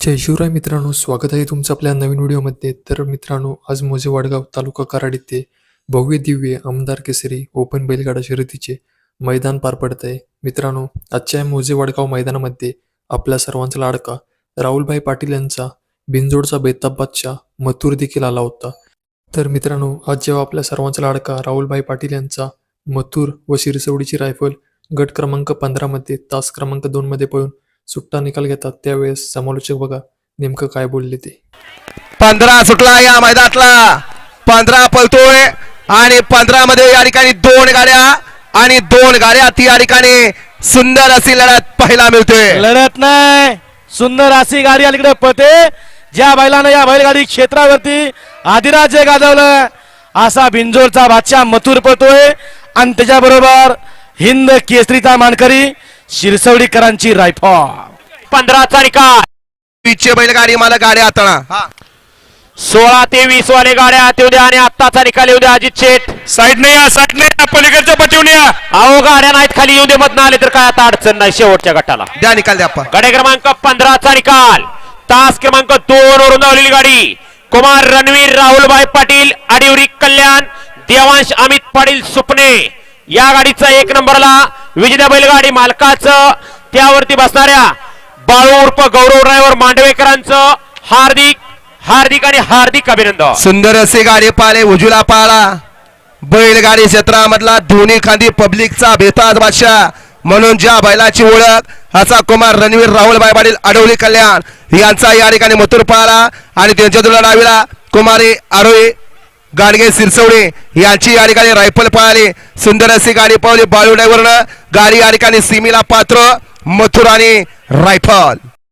जय शिवराय मित्रांनो स्वागत आहे तुमचं आपल्या नवीन व्हिडिओमध्ये. तर मित्रांनो आज मोजे वाडगाव तालुका कराड येथे भव्य दिव्य आमदार केसरी ओपन बैलगाडा शर्यतीचे मैदान पार पडत आहे मित्रांनो आजच्या मोजे वाडगाव मैदानामध्ये आपल्या सर्वांचा लाडका राहुलभाई पाटील यांचा बिनजोडचा बेताब बादशाह मथुर देखील आला होता. तर मित्रांनो आज जेव्हा आपल्या सर्वांचा लाडका राहुलभाई पाटील यांचा मथुर व शिरसवडीची रायफल गट क्रमांक पंधरामध्ये तास क्रमांक दोनमध्ये पळून सुट्टा निकाल घेतात त्यावेळेस समालोचक बघा नेमकं काय बोलले ते. पंधरा सुटला या मैदानातला. पंधरा पलतोय आणि पंधरा मध्ये या ठिकाणी दोन गाड्या आणि दोन गाड्या ती या ठिकाणी सुंदर अशी लढत पाहायला मिळते. लढत नाही. सुंदर अशी गाडी अलीकडे पळते. ज्या बैलानं या बैलगाडी क्षेत्रावरती आदिराज्य गाजवलं असा बिंजोरचा बादशाह मथुर पळतोय. आणि त्याच्या बरोबर हिंद केसरीचा मानकरी शिरसवडीकरांची रायफल. पंधराचा निकाल वीसचे बैलगाडी मला गाड्या हाताळा सोळा ते वीस वाले गाड्या येऊ द्या आणि आत्ताचा निकाल येऊ द्या अजित शेठ. साईडने या साईडने या पलीकडच्या पतीवने या. अहो गाड्या नाहीत खाली येऊ दे मधनं आले तर काय आता अडचण नाही शेवटच्या गटाला. द्या निकाल द्या आपण. गाडी क्रमांक पंधराचा निकाल. तास क्रमांक दोन वरून धावलेली गाडी. कुमार रणवीर राहुलभाई पाटील आडिवरी कल्याण देवांश अमित पाटील सुपणे या गाडीचा एक नंबरला विजेता बैलगाडी मालकाचं त्यावरती बसणाऱ्या बाळू उर्फ गौरव ड्रायव्हर मांडवेकरांचं हार्दिक हार्दिक आणि हार्दिक अभिनंदन. सुंदर असे गाडी पाले उजूला पाळा. बैलगाडी क्षेत्रामधला दोन्ही खांदी पब्लिकचा बेताज बादशाह. म्हणून ज्या बैलाची ओळख असा कुमार रणवीर राहुलबाई पाटील अडवली कल्याण यांचा या ठिकाणी मथुर पाळा. आणि त्यांच्या तुला डावीला कुमारी आरोही गाडगे सिरसवडे यांची या ठिकाणी रायफल पळाली. सुंदर अशी गाडी पावली बाळू ड्रायव्हरनं. गाडी या ठिकाणी सिमीला पात्र. मथुराने रायफल.